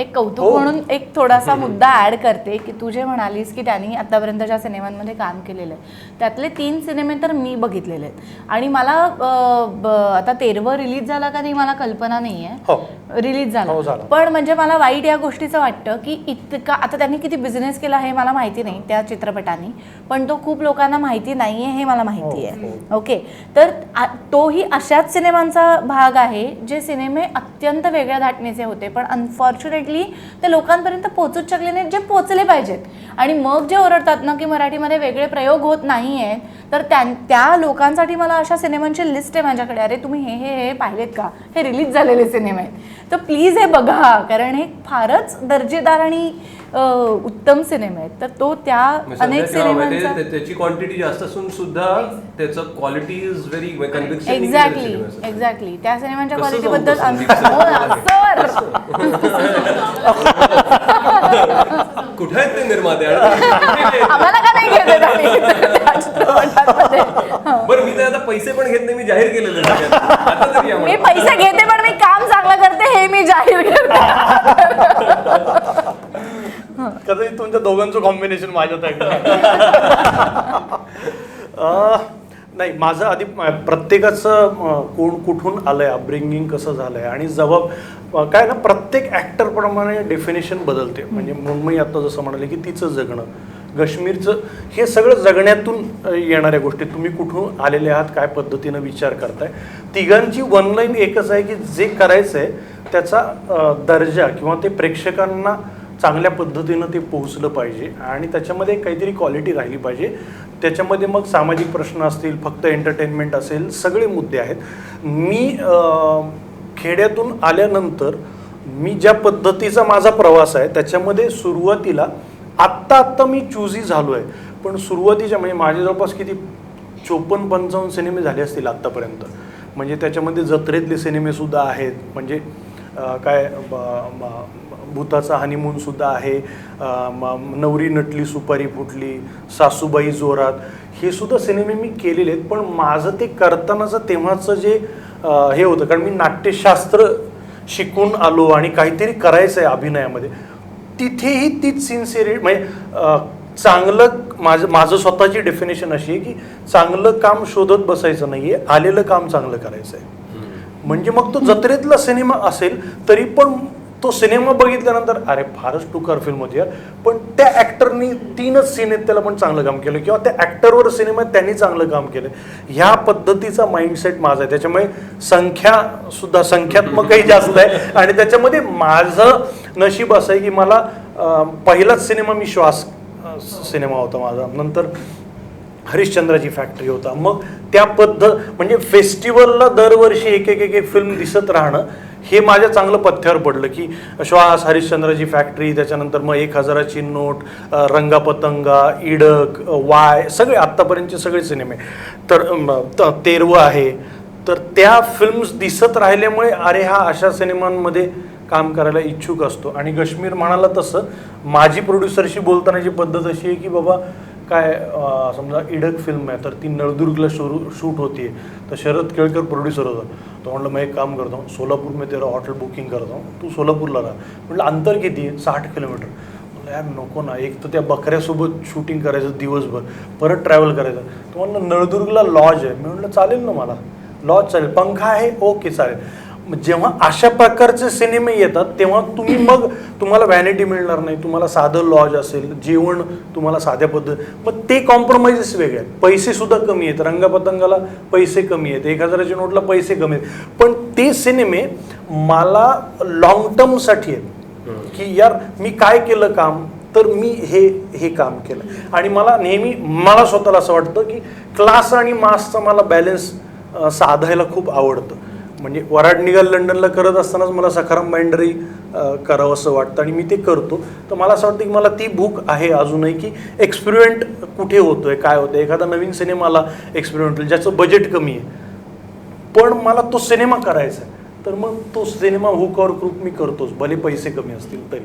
एक कौतुक हो. म्हणून एक थोडासा मुद्दा ऍड करते की तू जे म्हणालीस की त्यांनी आतापर्यंत ज्या सिनेमांमध्ये काम केलेलं आहे त्यातले तीन सिनेमे तर मी बघितलेले आहेत. आणि मला आता तेरवं रिलीज झाला का नाही मला कल्पना नाही आहे. हो. रिलीज झाला. हो, झाला. पण म्हणजे मला वाईट या गोष्टीचं वाटतं की इतका आता त्यांनी किती बिझनेस केला हे मला माहिती नाही त्या चित्रपटाने. पण तो खूप लोकांना माहिती नाही आहे हे मला माहिती हो, आहे. ओके. तर तोही अशाच सिनेमांचा भाग आहे जे सिनेमे अत्यंत वेगळ्या धाटणीचे होते पण अनफॉर्च्युनेटली ते लोकांपर्यंत पोचूच शकले नाहीत जे पोचले पाहिजेत. आणि मग जे ओरडतात ना की मराठीमध्ये वेगळे प्रयोग होत नाही आहेत तर त्या त्या लोकांसाठी मला अशा सिनेमांची लिस्ट आहे माझ्याकडे. अरे तुम्ही हे हे हे पाहिलेत का? हे रिलीज झालेले सिनेमे आहेत. तर प्लीज हे बघा कारण हे फारच दर्जेदार आणि उत्तम सिनेमे आहेत. तर तो त्या अनेक सिनेमांचा त्या- त्याची क्वांटिटी जास्त असून सुद्धा त्याचं quality is very exactly exactly त्या सिनेमांच्या क्वालिटी बद्दल हो कुठे आहेत ते निर्माते? आम्हाला का नाही? बरं मी आता पैसे पण घेत नाही मी जाहीर केलेले मी. पैसे घेते पण मी काम चांगलं करते हे मी जाहीर करते. कदाचित तुमच्या दोघांचं कॉम्बिनेशन माझ्यात आहे. नाही माझं आधी प्रत्येकाचं कोण कुठून आलंय अपब्रिंगिंग कसं झालंय आणि जबाब काय ना प्रत्येक ऍक्टर प्रमाणे डेफिनेशन बदलते. म्हणजे मृण्मयी आता जसं म्हणाले की तिचं जगणं काश्मीरचं हे सगळं जगण्यातून येणाऱ्या गोष्टी. तुम्ही कुठून आलेले आहात काय पद्धतीनं विचार करताय. तिघांची वन लाईन एकच आहे की जे करायचं आहे त्याचा दर्जा किंवा ते प्रेक्षकांना चांगल्या पद्धतीनं ते पोहोचलं पाहिजे आणि त्याच्यामध्ये काहीतरी क्वालिटी राहिली पाहिजे. त्याच्यामध्ये मग सामाजिक प्रश्न असतील फक्त एंटरटेनमेंट असेल सगळे मुद्दे आहेत. मी खेड्यातून आल्यानंतर मी ज्या पद्धतीचा माझा प्रवास आहे त्याच्यामध्ये सुरुवातीला आत्ता आत्ता मी चूजी झालो आहे पण सुरुवातीच्या म्हणजे माझे जवळपास किती चोपन्न पंचावन्न सिनेमे झाले असतील आत्तापर्यंत. म्हणजे त्याच्यामध्ये जत्रेतले सिनेमेसुद्धा आहेत. म्हणजे काय ब- भूताचा हनीमून सुद्धा आहे. नवरी नटली सुपारी फुटली सासूबाई जोरात. हे सुद्धा सिनेमे मी केलेले आहेत पण माझं ते करतानाचं तेव्हाचं जे हे होतं कारण मी नाट्यशास्त्र शिकून आलो आणि काहीतरी करायचं आहे अभिनयामध्ये. तिथेही तीच सिन्सिअरिटी म्हणजे चांगलं माझं माझं स्वतःची डेफिनेशन अशी आहे की चांगलं काम शोधत बसायचं नाही आहे आलेलं काम चांगलं करायचं आहे म्हणजे मग तो जत्रेतला सिनेमा असेल तरी पण तो सिनेमा बघितल्यानंतर अरे फारच टुकार फिल्म होती यार. पण त्या ऍक्टरनी तीनच सिनेत त्याला पण चांगलं काम केलं. किंवा त्या ऍक्टरवर सिनेमात त्यांनी चांगलं काम केलं. ह्या पद्धतीचा माइंडसेट माझा आहे. त्याच्यामुळे संख्या सुद्धा संख्यात्मकही जास्त आहे. आणि त्याच्यामध्ये माझं नशीब असं आहे की मला पहिलाच सिनेमा मी श्वास सिनेमा होता माझा. नंतर हरिश्चंद्राची फॅक्टरी होता. मग त्या पद्धत म्हणजे फेस्टिवलला दरवर्षी एक एक एक फिल्म दिसत राहणं हे माझ्या चांगलं पथ्यावर पडलं की श्वास हरिश्चंद्राची फॅक्टरी त्याच्यानंतर मग एक हजाराची नोट रंगापतंगा इडक वाय सगळे आत्तापर्यंतचे सगळे सिनेमे तर अम, त- तेरवं आहे. तर त्या फिल्म्स दिसत राहिल्यामुळे अरे हा अशा सिनेमांमध्ये काम करायला इच्छुक असतो. आणि कश्मीर म्हणाला तसं माझी प्रोड्युसरशी बोलतानाची पद्धत अशी आहे की बाबा काय समजा इडक फिल्म आहे तर ती नळदुर्गला शोरू शूट होती तर शरद केळकर प्रोड्युसर होता. तो म्हणलं मग एक काम करतो सोलापूर मी तेरा हॉटेल बुकिंग करतो. तू सोलापूरला राहा. म्हटलं अंतर किती आहे? साठ किलोमीटर म्हटलं यार नको ना. एक तर त्या बकऱ्यासोबत शूटिंग करायचं दिवसभर. परत ट्रॅव्हल करायचं. तो म्हणलं नळदुर्गला लॉज आहे. मी म्हटलं चालेल ना मला. लॉज चालेल. पंखा आहे? ओके चालेल. जेव्हा अशा प्रकारचे सिनेमे येतात तेव्हा तुम्ही मग तुम्हाला व्हॅनिटी मिळणार नाही तुम्हाला साधं लॉज असेल जेवण तुम्हाला साध्या पद्धत मग ते कॉम्प्रोमाइजेस वेगळे आहेत. पैसे सुद्धा कमी आहेत. रंगापतंगाला पैसे कमी आहेत. एक हजाराच्या नोटला पैसे कमी आहेत. पण ते सिनेमे मला लॉंग टर्मसाठी आहेत. की यार मी काय केलं काम? तर मी हे हे काम केलं. आणि मला नेहमी मला स्वतःला असं वाटतं की क्लास आणि मासचा मला बॅलन्स साधायला खूप आवडतं. म्हणजे वराड निघाल लंडनला करत असतानाच मला सखाराम बाइंडरी करावं असं वाटतं आणि मी ते करतो. तर मला असं वाटतं की मला ती भूक आहे अजूनही की एक्सपेरिमेंट कुठे होतोय काय होतंय? एखादा नवीन सिनेमाला एक्सपेरिमेंट ज्याचं बजेट कमी आहे. पण मला तो सिनेमा करायचा आहे. तर मग तो सिनेमा हुक और ग्रुप मी करतोच भले पैसे कमी असतील तरी.